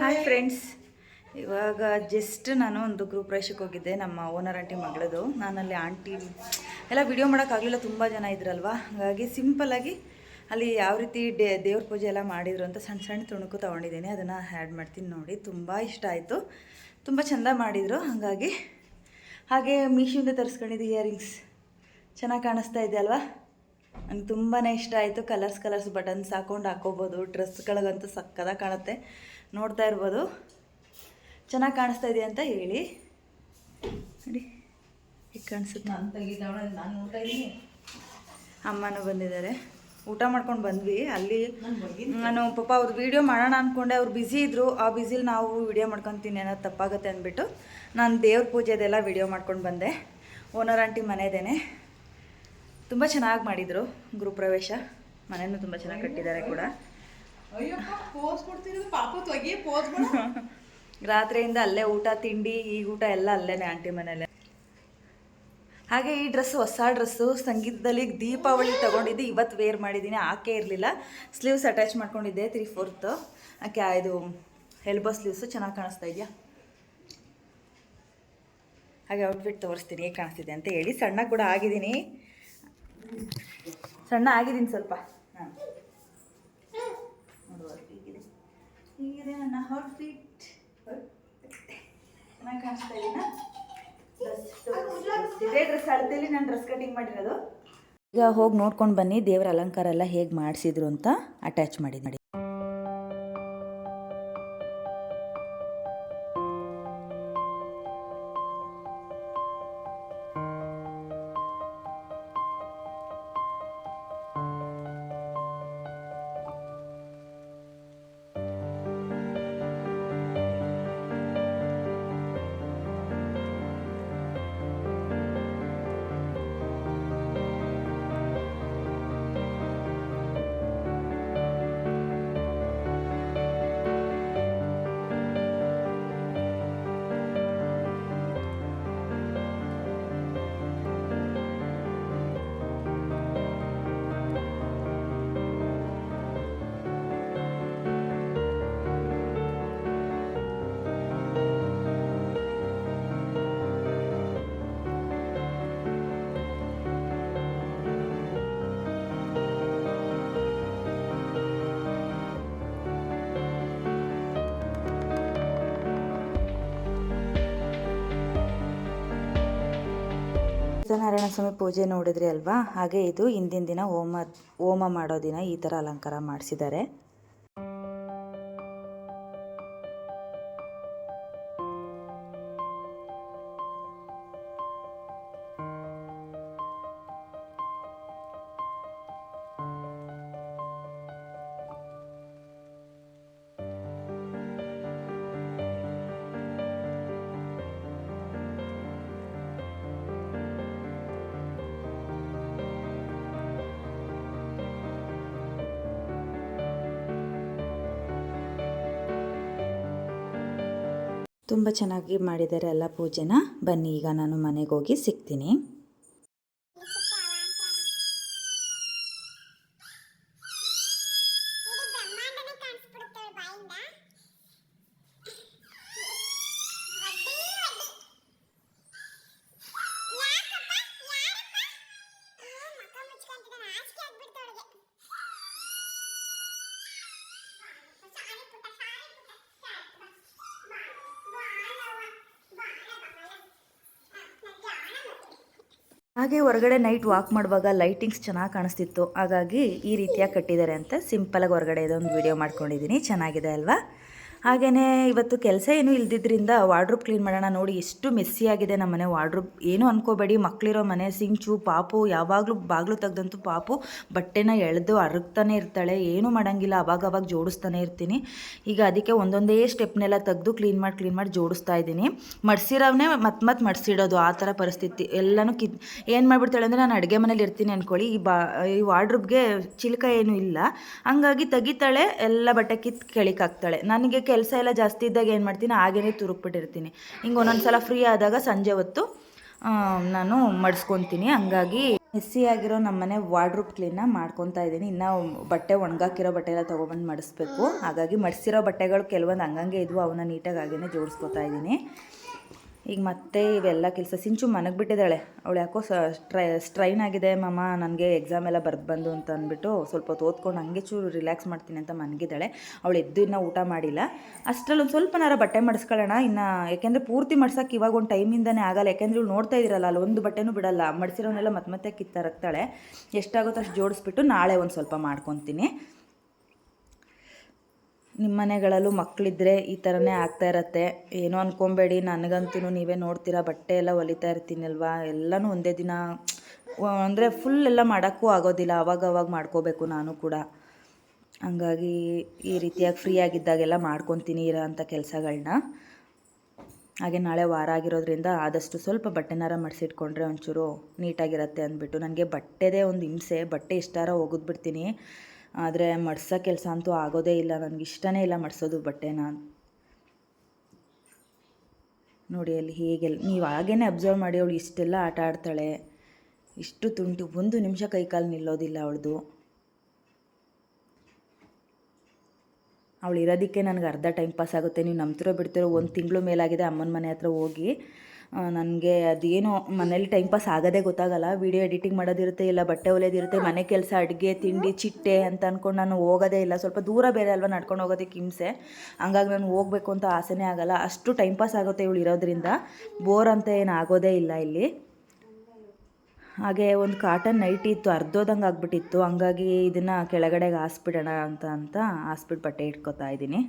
Hi friends ಇವಾಗ just ನಾನು ಒಂದು ಗ್ರೂಪ್ ಪ್ರವೇಶಕ್ಕೆ ಹೋಗಿದ್ದೆ ನಮ್ಮ ಓನರ್ ಆಂಟಿ ಮಗಳದು. ನಾನಲ್ಲಿ ಆಂಟಿ ಎಲ್ಲ ವಿಡಿಯೋ ಮಾಡೋಕ್ಕಾಗಲಿಲ್ಲ ತುಂಬ ಜನ ಇದ್ರಲ್ವಾ? ಹಾಗಾಗಿ ಸಿಂಪಲ್ಲಾಗಿ ಅಲ್ಲಿ ಯಾವ ರೀತಿ ಡೇ ದೇವ್ರ ಪೂಜೆ ಎಲ್ಲ ಮಾಡಿದ್ರು ಅಂತ ಸಣ್ಣ ಸಣ್ಣ ತುಣುಕು ತೊಗೊಂಡಿದ್ದೀನಿ. ಅದನ್ನು ಆ್ಯಡ್ ಮಾಡ್ತೀನಿ ನೋಡಿ. ತುಂಬ ಇಷ್ಟ ಆಯಿತು. ತುಂಬ ಚೆಂದ ಮಾಡಿದರು. ಹಾಗಾಗಿ ಹಾಗೆ ಮೀಶೋಯಿಂದ ತರಿಸ್ಕೊಂಡಿದ್ದು ಇಯರಿಂಗ್ಸ್ ಚೆನ್ನಾಗಿ ಕಾಣಿಸ್ತಾ ಇದೆ ಅಲ್ವಾ? ನನಗೆ ತುಂಬಾ ಇಷ್ಟ ಆಯಿತು. ಕಲರ್ಸ್ ಕಲರ್ಸ್ ಬಟನ್ಸ್ ಹಾಕೊಂಡು ಹಾಕೋಬೋದು. ಡ್ರೆಸ್ಗಳಿಗಂತೂ ಸಕ್ಕದಾಗಿ ಕಾಣುತ್ತೆ. ನೋಡ್ತಾ ಇರ್ಬೋದು. ಚೆನ್ನಾಗಿ ಕಾಣಿಸ್ತಾ ಇದೆಯಾ ಅಂತ ಹೇಳಿ. ನೋಡಿ ಈಗ ಕಾಣಿಸುತ್ತೆ? ನಾನು ತೆಗಿತಾವಳ ನಾನು ನೋಡ್ತಾ ಇದ್ದೀನಿ ಅಮ್ಮನೂ ಬಂದಿದ್ದಾರೆ. ಊಟ ಮಾಡ್ಕೊಂಡು ಬಂದ್ವಿ. ಅಲ್ಲಿ ನಾನು ಪಾಪ ಅವ್ರು ವೀಡಿಯೋ ಮಾಡೋಣ ಅಂದ್ಕೊಂಡೆ ಅವ್ರು ಬ್ಯುಸಿ ಇದ್ದರು ಆ ಬ್ಯುಸಿಲಿ ನಾವು ವೀಡಿಯೋ ಮಾಡ್ಕೊತೀನಿ ಏನಾದ್ರು ತಪ್ಪಾಗುತ್ತೆ ಅಂದ್ಬಿಟ್ಟು ನಾನು ದೇವ್ರ ಪೂಜೆದೆಲ್ಲ ವೀಡಿಯೋ ಮಾಡ್ಕೊಂಡು ಬಂದೆ. ಓನರ್ ಆಂಟಿ ಮನೆದೇನೆ. ತುಂಬ ಚೆನ್ನಾಗಿ ಮಾಡಿದರು ಗೃಹಪ್ರವೇಶ ಮನೆಯೂ ತುಂಬ ಚೆನ್ನಾಗಿ ಕಟ್ಟಿದ್ದಾರೆ ಕೂಡ. ರಾತ್ರಿಯಿಂದ ಅಲ್ಲೇ ಊಟ ತಿಂಡಿ ಈಗ ಊಟ ಎಲ್ಲ ಅಲ್ಲೇನೆ ಆಂಟಿ ಮನೇಲೆ ಹಾಗೆ ಈ ಡ್ರೆಸ್ ಹೊಸ ಡ್ರೆಸ್ಸು ಸಂಗೀತದಲ್ಲಿ ದೀಪಾವಳಿ ತಗೊಂಡಿದ್ದು ಇವತ್ತು ವೇರ್ ಮಾಡಿದ್ದೀನಿ. ಆಕೆ ಇರಲಿಲ್ಲ. ಸ್ಲೀವ್ಸ್ ಅಟ್ಯಾಚ್ ಮಾಡ್ಕೊಂಡಿದ್ದೆ ತ್ರೀ ಫೋರ್ತ್ ಆಕೆ ಇದು ಎಲ್ಬೋ ಸ್ಲೀವ್ಸು ಚೆನ್ನಾಗಿ ಕಾಣಿಸ್ತಾ ಇದೆಯಾ? ಹಾಗೆ ಔಟ್ಫಿಟ್ ತೋರಿಸ್ತೀನಿ ಹೇಗೆ ಕಾಣಿಸ್ತಿದೆ ಅಂತ ಹೇಳಿ. ಸಣ್ಣ ಕೂಡ ಆಗಿದ್ದೀನಿ. ಸಣ್ಣ ಆಗಿದ್ದೀನಿ ಸ್ವಲ್ಪ. ಮಾಡಿರೋದು. ಈಗ ಹೋಗಿ ನೋಡ್ಕೊಂಡು ಬನ್ನಿ, ದೇವರ ಅಲಂಕಾರ ಎಲ್ಲ ಹೇಗೆ ಮಾಡಿಸಿದ್ರು ಅಂತ ಅಟ್ಯಾಚ್ ಮಾಡಿ ಮಾಡಿ ಸತ್ಯನಾರಾಯಣ ಸ್ವಾಮಿ ಪೂಜೆ ನೋಡಿದ್ರಿ ಅಲ್ವಾ? ಹಾಗೆ ಇದು ಹಿಂದಿನ ದಿನ ಹೋಮ ಹೋಮ ಮಾಡೋ ದಿನ ಈ ಥರ ಅಲಂಕಾರ ಮಾಡಿಸಿದ್ದಾರೆ. ತುಂಬ ಚೆನ್ನಾಗಿ ಮಾಡಿದ್ದಾರೆ ಎಲ್ಲ ಪೂಜೆನ. ಬನ್ನಿ ಈಗ ನಾನು ಮನೆಗೆ ಹೋಗಿ ಸಿಗ್ತೀನಿ. ಹಾಗೆ ಹೊರಗಡೆ ನೈಟ್ ವಾಕ್ ಮಾಡುವಾಗ ಲೈಟಿಂಗ್ಸ್ ಚೆನ್ನಾಗಿ ಕಾಣಿಸ್ತಿತ್ತು. ಹಾಗಾಗಿ ಈ ರೀತಿಯಾಗಿ ಕಟ್ಟಿದ್ದಾರೆ ಅಂತ ಸಿಂಪಲಾಗಿ ಹೊರಗಡೆ ಇದೊಂದು ವಿಡಿಯೋ ಮಾಡ್ಕೊಂಡಿದ್ದೀನಿ ಚೆನ್ನಾಗಿದೆ ಅಲ್ವಾ? ಹಾಗೆಯೇ ಇವತ್ತು ಕೆಲಸ ಏನೂ ಇಲ್ದಿದ್ದರಿಂದ ವಾರ್ಡ್ರೂಬ್ ಕ್ಲೀನ್ ಮಾಡೋಣ ನೋಡಿ ಎಷ್ಟು ಮೆಸ್ಸಿ ಆಗಿದೆ ನಮ್ಮ ಮನೆ. ವಾರ್ಡ್ರೂಬ್ ಏನೂ ಅನ್ಕೋಬೇಡಿ ಮಕ್ಕಳಿರೋ ಮನೆ, ಸಿಂಚು, ಪಾಪು, ಯಾವಾಗಲೂ ಬಾಗಿಲು ತೆಗ್ದಂತೂ ಪಾಪು, ಬಟ್ಟೆನ ಎಳೆದು ಅರಗ್ತಾನೆ ಇರ್ತಾಳೆ, ಏನೂ ಮಾಡೋಂಗಿಲ್ಲ, ಅವಾಗ ಅವಾಗ ಜೋಡಿಸ್ತಾನೆ ಇರ್ತೀನಿ. ಈಗ ಅದಕ್ಕೆ ಒಂದೊಂದೇ ಸ್ಟೆಪ್ನೆಲ್ಲ ತೆಗೆದು ಕ್ಲೀನ್ ಮಾಡಿ ಕ್ಲೀನ್ ಮಾಡಿ ಜೋಡಿಸ್ತಾ ಇದ್ದೀನಿ. ಮಡ್ಸಿರೋವನ್ನೇ ಮತ್ತೆ ಮತ್ತೆ ಮಡ್ಸಿಡೋದು ಆ ಥರ ಪರಿಸ್ಥಿತಿ. ಎಲ್ಲನೂ ಕಿತ್ ಏನು ಮಾಡಿಬಿಡ್ತಾಳೆ ಅಂದರೆ ನಾನು ಅಡುಗೆ ಮನೇಲಿ ಇರ್ತೀನಿ ಅಂದ್ಕೊಳ್ಳಿ ಈ ಬಾ, ಈ ವಾರ್ಡ್ರೂಬ್ಗೆ ಚಿಲ್ಕ ಏನೂ ಇಲ್ಲ. ಹಂಗಾಗಿ ತೆಗಿತಾಳೆ, ಎಲ್ಲ ಬಟ್ಟೆ ಕಿತ್ತು ಕೆಳಿಕಾಕ್ತಾಳೆ ನನಗೆ ಕೆಲಸ ಎಲ್ಲ ಜಾಸ್ತಿ ಇದ್ದಾಗ ಏನು ಮಾಡ್ತೀನಿ ಹಾಗೇ ತುರುಕ್ಬಿಟ್ಟಿರ್ತೀನಿ. ಹಿಂಗೆ ಒಂದೊಂದು ಸಲ ಫ್ರೀ ಆದಾಗ ಸಂಜೆ ಹೊತ್ತು ನಾನು ಮಡಿಸ್ಕೊತೀನಿ. ಹಂಗಾಗಿ ಆಗಿರೋ ನಮ್ಮನೆ ವಾರ್ಡ್ರೂಪ್ ಕ್ಲೀನ್ನ ಮಾಡ್ಕೊತಾ ಇದ್ದೀನಿ. ಇನ್ನೂ ಬಟ್ಟೆ ಒಣಗಾಕಿರೋ ಬಟ್ಟೆ ಎಲ್ಲ ತೊಗೊಬಂದು ಮಡಿಸ್ಬೇಕು. ಹಾಗಾಗಿ ಮಡಿಸಿರೋ ಬಟ್ಟೆಗಳು ಕೆಲವೊಂದು ಹಂಗಂಗೆ ಇದ್ವು, ಅವನ್ನ ನೀಟಾಗಿ ಹಾಗೇ ಜೋಡಿಸ್ಕೊತಾ ಇದ್ದೀನಿ. ಈಗ ಮತ್ತೆ ಇವೆಲ್ಲ ಕೆಲಸ ಸಿಂಚು ಮನಗೆ ಬಿಟ್ಟಿದ್ದಾಳೆ. ಅವಳು ಯಾಕೋ ಸ್ಟ್ರೈ ಸ್ಟ್ರೈನ್ ಆಗಿದೆ ಮಮ್ಮ ನನಗೆ ಎಕ್ಸಾಮ್ ಎಲ್ಲ ಬರ್ದು ಬಂದು ಅಂತ ಅಂದ್ಬಿಟ್ಟು ಸ್ವಲ್ಪ ಹೊತ್ತು ಓದ್ಕೊಂಡು ಹಂಗೆ ಚೂರು ರಿಲ್ಯಾಕ್ಸ್ ಮಾಡ್ತೀನಿ ಅಂತ ಮನಗಿದ್ದಾಳೆ. ಅವಳು ಎದ್ದು ಇನ್ನೂ ಊಟ ಮಾಡಿಲ್ಲ. ಅಷ್ಟರಲ್ಲಿ ಒಂದು ಸ್ವಲ್ಪನಾರ ಬಟ್ಟೆ ಮಡಿಸ್ಕೊಳ್ಳೋಣ. ಇನ್ನು ಯಾಕೆಂದರೆ ಪೂರ್ತಿ ಮಡ್ಸೋಕೆ ಇವಾಗ ಒಂದು ಟೈಮಿಂದನೇ ಆಗಲ್ಲ. ಯಾಕೆಂದ್ರೆ ಇವಳು ನೋಡ್ತಾ ಇದ್ದೀರಲ್ಲ ಅಲ್ಲಿ ಒಂದು ಬಟ್ಟೆನೂ ಬಿಡಲ್ಲ. ಮಡಿಸಿರೋನೆಲ್ಲ ಮತ್ತೆ ಮತ್ತೆ ಕಿತ್ತರಕ್ತಾಳೆ ಎಷ್ಟಾಗುತ್ತೋ ಅಷ್ಟು ಜೋಡಿಸ್ಬಿಟ್ಟು ನಾಳೆ ಒಂದು ಸ್ವಲ್ಪ ಮಾಡ್ಕೊತೀನಿ. ನಿಮ್ಮ ಮನೆಗಳಲ್ಲೂ ಮಕ್ಕಳಿದ್ರೆ ಈ ಥರನೇ ಆಗ್ತಾ ಇರತ್ತೆ. ಏನೋ ಅನ್ಕೊಬೇಡಿ ನನಗಂತೂ ನೀವೇ ನೋಡ್ತೀರಾ, ಬಟ್ಟೆ ಎಲ್ಲ ಹೊಲಿತಾ ಇರ್ತೀನಲ್ವಾ? ಎಲ್ಲನೂ ಒಂದೇ ದಿನ ಅಂದರೆ ಫುಲ್ ಎಲ್ಲ ಮಾಡೋಕ್ಕೂ ಆಗೋದಿಲ್ಲ ಅವಾಗ ಅವಾಗ ಮಾಡ್ಕೋಬೇಕು ನಾನು ಕೂಡ. ಹಂಗಾಗಿ ಈ ರೀತಿಯಾಗಿ ಫ್ರೀ ಆಗಿದ್ದಾಗೆಲ್ಲ ಮಾಡ್ಕೊತೀನಿ ಇರೋ ಅಂಥ ಕೆಲಸಗಳನ್ನ ಹಾಗೆ ನಾಳೆ ವಾರ ಆಗಿರೋದ್ರಿಂದ ಆದಷ್ಟು ಸ್ವಲ್ಪ ಬಟ್ಟೆನಾರ ಮಡಿಸಿಟ್ಕೊಂಡ್ರೆ ಒಂಚೂರು ನೀಟಾಗಿರತ್ತೆ ಅಂದ್ಬಿಟ್ಟು. ನನಗೆ ಬಟ್ಟೆದೇ ಒಂದು ಹಿಂಸೆ, ಬಟ್ಟೆ ಇಷ್ಟಾರ ಒಗೆದ್ಬಿಡ್ತೀನಿ. ಆದರೆ ಮಡ್ಸೋ ಕೆಲಸ ಅಂತೂ ಆಗೋದೇ ಇಲ್ಲ. ನನಗೆ ಇಷ್ಟನೇ ಇಲ್ಲ ಮಡಿಸೋದು ಬಟ್ಟೆನ. ನೋಡಿ ಅಲ್ಲಿ ಹೇಗೆಲ್ಲ, ನೀವು ಹಾಗೇನೆ ಅಬ್ಸರ್ವ್ ಮಾಡಿ ಅವಳು ಇಷ್ಟೆಲ್ಲ ಆಟ ಆಡ್ತಾಳೆ. ಇಷ್ಟು ತುಂಟು, ಒಂದು ನಿಮಿಷ ಕೈಕಾಲು ನಿಲ್ಲೋದಿಲ್ಲ ಅವಳದು. ಅವಳು ಇರೋದಕ್ಕೆ ನನಗೆ ಅರ್ಧ ಟೈಮ್ ಪಾಸ್ ಆಗುತ್ತೆ. ನೀವು ನಂಬ್ತಿರೋ ಬಿಡ್ತಿರೋ ಒಂದು ತಿಂಗಳು ಮೇಲಾಗಿದೆ ಅಮ್ಮನ ಮನೆ ಹತ್ರ ಹೋಗಿ. ನನಗೆ ಅದೇನೋ ಮನೇಲಿ ಟೈಮ್ ಪಾಸ್ ಆಗೋದೇ ಗೊತ್ತಾಗಲ್ಲ. ವೀಡಿಯೋ ಎಡಿಟಿಂಗ್ ಮಾಡೋದಿರುತ್ತೆ, ಇಲ್ಲ ಬಟ್ಟೆ ಹೊಲಿಯೋದಿರುತ್ತೆ ಮನೆ ಕೆಲಸ, ಅಡುಗೆ, ತಿಂಡಿ, ಚಿಟ್ಟೆ ಅಂತ ಅಂದ್ಕೊಂಡು ನಾನು ಹೋಗೋದೇ ಇಲ್ಲ. ಸ್ವಲ್ಪ ದೂರ ಬೇರೆ ಅಲ್ವಾ ನಡ್ಕೊಂಡು ಹೋಗೋದಕ್ಕೆ ಹಿಂಸೆ. ಹಂಗಾಗಿ ನಾನು ಹೋಗಬೇಕು ಅಂತ ಆಸೆನೇ ಆಗಲ್ಲ. ಅಷ್ಟು ಟೈಮ್ ಪಾಸ್ ಆಗುತ್ತೆ ಇವಳು ಇರೋದ್ರಿಂದ. ಬೋರ್ ಅಂತ ಏನು ಆಗೋದೇ ಇಲ್ಲ ಇಲ್ಲಿ. ಹಾಗೆ ಒಂದು ಕಾಟನ್ ನೈಟಿ ಇತ್ತು, ಅರ್ಧೋದಂಗೆ ಆಗ್ಬಿಟ್ಟಿತ್ತು. ಹಂಗಾಗಿ ಇದನ್ನು ಕೆಳಗಡೆಗೆ ಹಾಸ್ಬಿಡೋಣ ಅಂತ ಅಂತ ಹಾಸ್ಬಿಟ್ಟು ಬಟ್ಟೆ ಇಟ್ಕೊತಾ ಇದ್ದೀನಿ.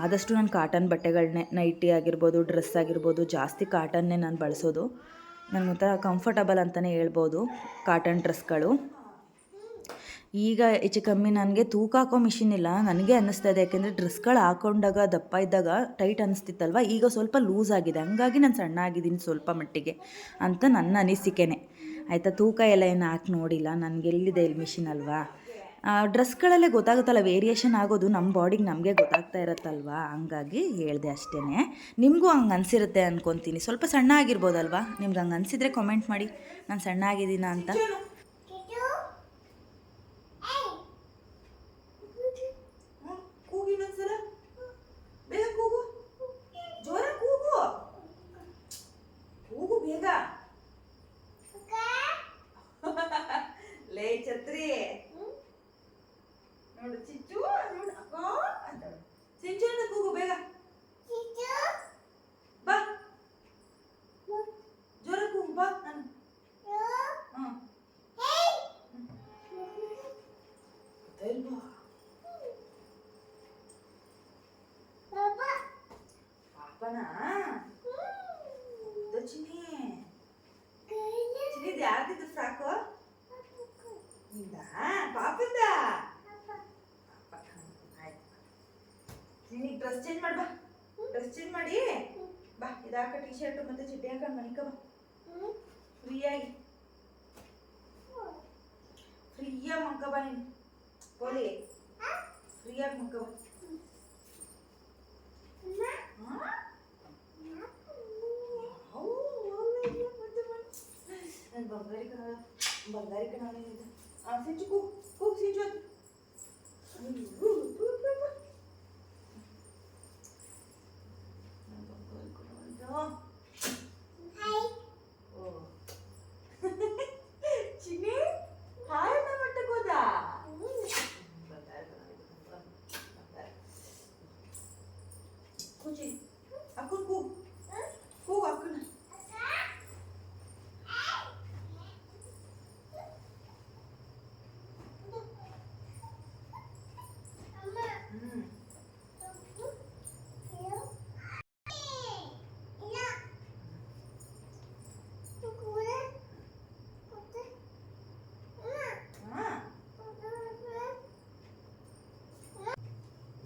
ಆದಷ್ಟು ನಾನು ಕಾಟನ್ ಬಟ್ಟೆಗಳನ್ನೇ ನೈಟಿ ಆಗಿರ್ಬೋದು, ಡ್ರೆಸ್ ಆಗಿರ್ಬೋದು, ಜಾಸ್ತಿ ಕಾಟನ್ನೇ ನಾನು ಬಳಸೋದು. ನನಗೊಂಥರ ಕಂಫರ್ಟಬಲ್ ಅಂತಲೇ ಹೇಳ್ಬೋದು ಕಾಟನ್ ಡ್ರೆಸ್ಗಳು. ಈಗ ಹೆಚ್ಚು ಕಮ್ಮಿ ನನಗೆ ತೂಕ ಹಾಕೋ ಮಿಷಿನ್ ಇಲ್ಲ. ನನಗೆ ಅನ್ನಿಸ್ತಾ ಇದೆ. ಯಾಕೆಂದರೆ ಡ್ರೆಸ್ಗಳು ಹಾಕೊಂಡಾಗ, ದಪ್ಪ ಇದ್ದಾಗ ಟೈಟ್ ಅನಿಸ್ತಿತ್ತಲ್ವ ಈಗ ಸ್ವಲ್ಪ ಲೂಸ್ ಆಗಿದೆ. ಹಂಗಾಗಿ ನಾನು ಸಣ್ಣ ಆಗಿದ್ದೀನಿ ಸ್ವಲ್ಪ ಮಟ್ಟಿಗೆ ಅಂತ ನನ್ನ ಅನಿಸಿಕೆನೆ. ಆಯಿತಾ? ತೂಕ ಎಲ್ಲ ಏನು ಹಾಕಿ ನೋಡಿಲ್ಲ. ನನಗೆ ಎಲ್ಲಿದೆ ಇಲ್ಲಿ ಮಿಷಿನ್ ಅಲ್ವಾ? ಡ್ರೆಸ್ಗಳಲ್ಲೇ ಗೊತ್ತಾಗುತ್ತಲ್ಲ, ವೇರಿಯೇಷನ್ ಆಗೋದು ನಮ್ಮ ಬಾಡಿಗೆ ನಮಗೆ ಗೊತ್ತಾಗ್ತಾ ಇರತ್ತಲ್ವಾ? ಹಂಗಾಗಿ ಹೇಳಿದೆ ಅಷ್ಟೇ ನಿಮಗೂ ಹಂಗೆ ಅನಿಸಿರುತ್ತೆ ಅನ್ಕೊತೀನಿ. ಸ್ವಲ್ಪ ಸಣ್ಣ ಆಗಿರ್ಬೋದಲ್ವಾ ನಿಮ್ಗೆ ಹಂಗೆ ಅನಿಸಿದ್ರೆ ಕಾಮೆಂಟ್ ಮಾಡಿ. ನಾನು ಸಣ್ಣ ಆಗಿದ್ದೀನ ಅಂತ ಕೂಗು ಇನ್ನೊಂದ್ಸಲ ಬೇಗ ಕೂಗು ಜೋರ ಕೂಗು ಕೂಗು ಬೇಗ ಲೇ ಛತ್ರಿ ನೋಡು ಚಿಚ್ಚು ನೋಡು ಅಕ್ಕ ಅಂತ ಚಿಂಚು ಅಂತ ಕೂಗು ಬೇಗ ಬಾ ಜೋರ ಕೂಗು ಬಾ ನಾನು ಹ್ಞೂ ಗೊತ್ತಾಯಿಲ್ವಾ ಪಾಪನ ಚಿನಿ ಚಿನಿದ್ ಯಾರ್ದಿದ್ದು ಸಾಕು ಇಂದ ಪಾಪಂದ ಆಯ್ತು ನಿನಗೆ ಡ್ರೆಸ್ ಚೇಂಜ್ ಮಾಡಿ ಬಾ ಡ್ರೆಸ್ ಚೇಂಜ್ ಮಾಡಿ ಬಾ ಇದಾಕ ಟಿ ಶರ್ಟ್ ಮತ್ತೆ ಚಡ್ಡಿ ಹಾಕೊಂಡು ಮನಿಕ ಬಾ ಫ್ರೀಯಾಗಿ ಫ್ರೀಯಾಗಿ ಮಕ್ಕ ಬಾ ನೀನು ಕೋಲಿ ಫ್ರೀಯಾಗಿ ಮಕ್ಕ ಬಾ ಹಾ? ಅವು, ಒಳ್ಳೆ ಮತ್ತೆ ಮತ್ತೆ. ನನ್ ಬಂಗಾರಿ ಕಣ ಬಂಗಾರಿ ಕಣ ಅವನಿಗೆ ಆ ಸಿಂಚು ಕೂಗ್ ಕೂಗ್ ಸಿಂಚು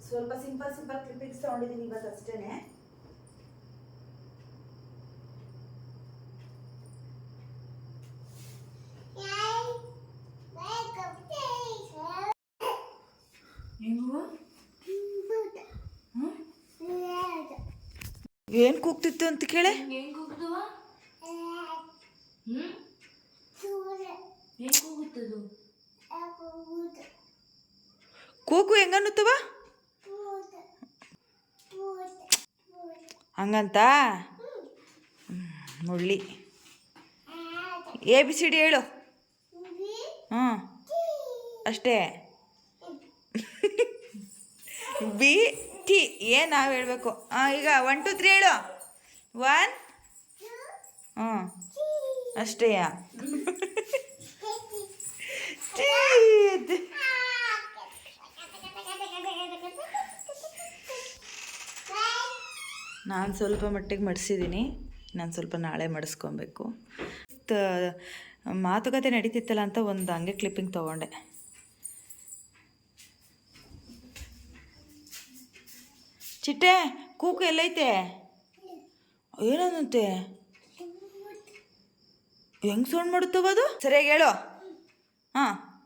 ಸ್ವಲ್ಪ ಸಿಂಪಲ್ ಸಿಂಪಲ್ ಕ್ಲಿಪ್ಪಿಂಗ್ಸ್ ತಗೊಂಡಿದ್ದೀನಿ ಇವತ್ತು ಅಷ್ಟೇನೆ. ಏನು? ಕೂಗ್ತಿತ್ತು ಅಂತ ಕೇಳೆ? ಹೆಂಗ್ ಹೋಗ್ದುವ ಹಂಗಂತ? ಮುಳ್ಳಿ ಎ ಬಿ ಸಿ ಡಿ ಹೇಳು. ಹ್ಞೂ ಅಷ್ಟೇ. ಬಿ ಟಿ ಏನು ನಾವು ಹೇಳಬೇಕು. ಹಾಂ ಈಗ ಒನ್ ಟು ತ್ರೀ ಹೇಳು. ಒನ್ ಹ್ಞೂ ಅಷ್ಟೇ. ನಾನು ಸ್ವಲ್ಪ ಮಟ್ಟಿಗೆ ಮಡಿಸಿದ್ದೀನಿ ನಾನು ಸ್ವಲ್ಪ ನಾಳೆ ಮಡಿಸ್ಕೊಬೇಕು. ಮಾತುಕತೆ ನಡೀತಿತ್ತಲ್ಲ ಅಂತ ಒಂದು ಹಂಗೆ ಕ್ಲಿಪ್ಪಿಂಗ್ ತೊಗೊಂಡೆ. ಚಿಟ್ಟೆ ಕೂಕು ಎಲ್ಲೈತೆ? ಏನಂತೆ? ಹೆಂಗ್ ಸೌಂಡ್ ಮಾಡುತ್ತವ ಅದು? ಸರಿಯಾಗಿ ಹೇಳು. ಹಾಂ.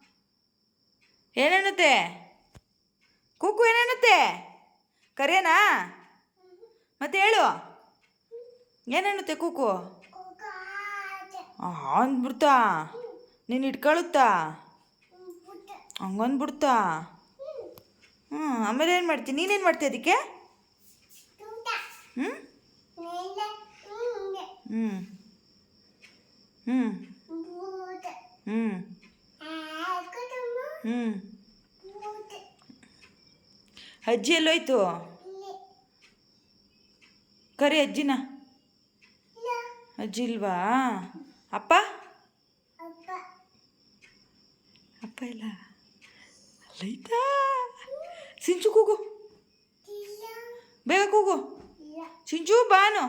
ಏನನ್ನುತ್ತೆ ಕೂಕು ಏನನ್ನುತ್ತೆ ಕರೆಯನಾ? ಮತ್ತೆ ಹೇಳು. ಏನನ್ನುತ್ತೆ ಕೂಕು? ಅಂದ್ಬಿಡ್ತಾ ನೀನು ಇಟ್ಕೊಳುತ್ತಾ? ಹಂಗಂದ್ಬಿಡ್ತಾ? ಹ್ಞೂ ಆಮೇಲೆ ಏನು ಮಾಡ್ತೀನಿ ನೀನೇನು ಮಾಡ್ತೀಯ ಅದಕ್ಕೆ? ಹ್ಞೂ ಹ್ಞೂ ಹ್ಞೂ ಹ್ಞೂ ಹ್ಞೂ ಅಜ್ಜಿ ಎಲ್ಲೋಯ್ತು? ಕರಿ ಅಜ್ಜಿನ? ಅಜ್ಜಿ ಇಲ್ವಾ ಅಪ್ಪ? ಅಪ್ಪ ಇಲ್ಲ. ಅಲ್ಲೈತಾ ಸಿಂಚು ಕೂಗು. ಬೇಗ ಕೂಗು. ಸಿಂಚು, ಬಾನು.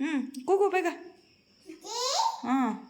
ಹ್ಞೂ ಕೂಗು ಬೇಗ. ಹಾಂ